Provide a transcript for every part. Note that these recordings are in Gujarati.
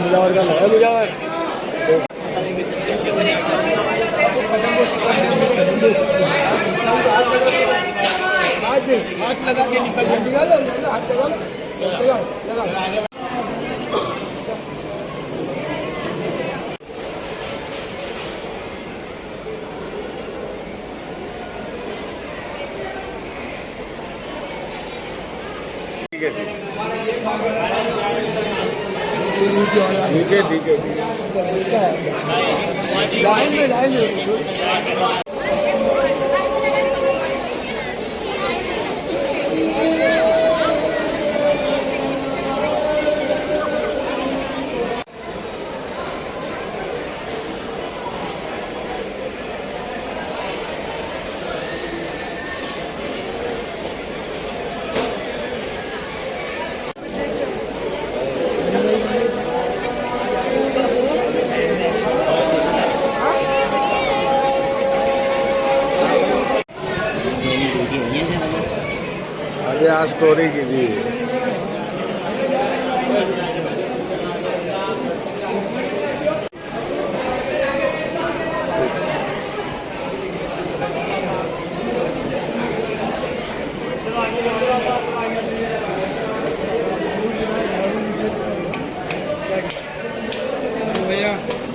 मुजावर का है मुजावर आज हाथ लगा के निकल निकालो हाथ लगा लगा ठीक है ठीक है આ સ્ટોરી કીધી.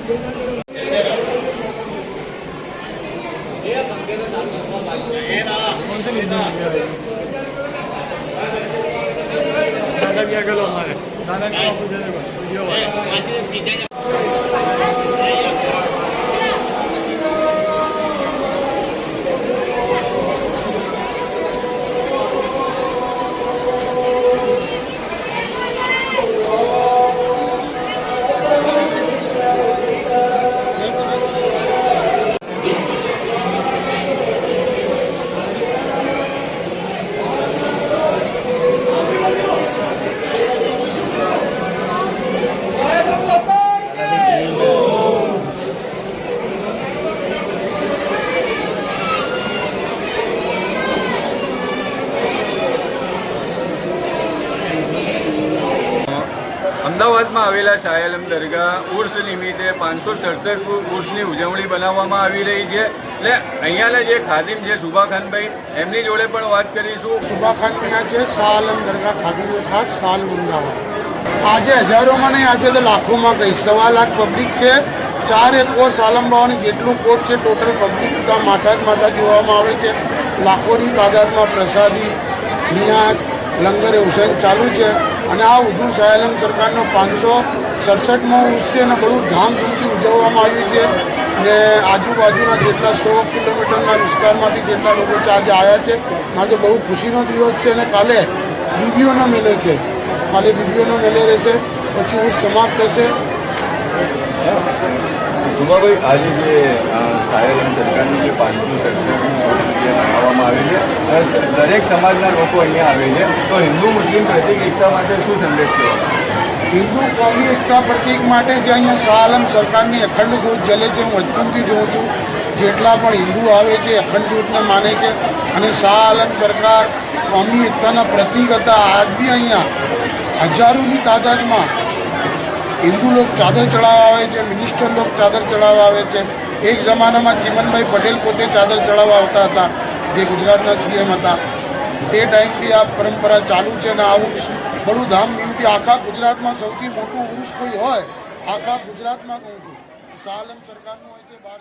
દાદા গেল আমার। দাদা અમદાવાદમાં આવેલા શાહલમ દરગાહ ઉર્સ નિમિત્તે પાંચસો સડસઠ ઉર્સની ઉજવણી બનાવવામાં આવી રહી છે. એટલે અહીંયાના જે ખાદિમ છે, સુભાખાનભાઈ, એમની જોડે પણ વાત કરીશું. સુભાખાન છે શાહઆલમ દરગાહ ખાદિમ ખાસ સાલ અમદાવાદ આજે હજારોમાં નહીં, આજે તો લાખોમાં કહીશ. સવા લાખ પબ્લિક છે. ચાર કોર્સ આલમ જેટલું કોર્ટ છે ટોટલ પબ્લિક માતા જ માતા જોવામાં આવે છે. લાખોની તાદાદમાં પ્રસાદી, નિયાત, લંગર હુસૈન ચાલુ છે. અને આ ઉજુ સાયલમ સરકારનો પાંચસો સડસઠમો અને બહુ ધામધૂમથી ઉજવવામાં આવ્યું છે. ને આજુબાજુના જેટલા સો કિલોમીટરના વિસ્તારમાંથી જેટલા લોકો આજે આવ્યા છે. આજે બહુ ખુશીનો દિવસ છે અને કાલે બીબીઓનો મેળો છે. કાલે બીબીઓનો મેળો રહેશે. પછી ઉર્સ સમાપ્ત થશે. સુભાભાઈ આજે જે શાહલમ સરકારની જે પાંચમી સડસઠ મનાવવામાં આવી છે દરેક સમાજના લોકો અહીંયા આવે છે. તો હિન્દુ, મુસ્લિમ પ્રત્યેક એકતા માટે શું સંદેશ છે? હિન્દુ કોમી એકતા પ્રતીક માટે જે અહીંયા શાહઆલમ સરકારની અખંડ જ્યોત જલે છે. હું વચપનથી જોઉં છું, જેટલા પણ હિન્દુ આવે છે, અખંડ જ્યોતને માને છે. અને શાહઆલમ સરકાર, કોમી એકતાના પ્રતીક હતા. આજ બી અહીંયા હજારોની તાદાદમાં હિન્દુ લોક ચાદર ચડાવવા આવે છે, મિનિસ્ટર લોક ચાદર ચડાવવા આવે છે. એક જમાનામાં જીવનભાઈ પટેલ પોતે ચાદર ચડાવવા આવતા હતા, જે ગુજરાતના સીએમ હતા. તે ટાઈમથી આ પરંપરા ચાલુ છે અને આવું બડું ધામધૂમથી આખા ગુજરાતમાં સૌથી મોટું ઉરુષ કોઈ હોય, આખા ગુજરાતમાં કહું છું. શાહ આલમ સરકારનું હોય છે બાર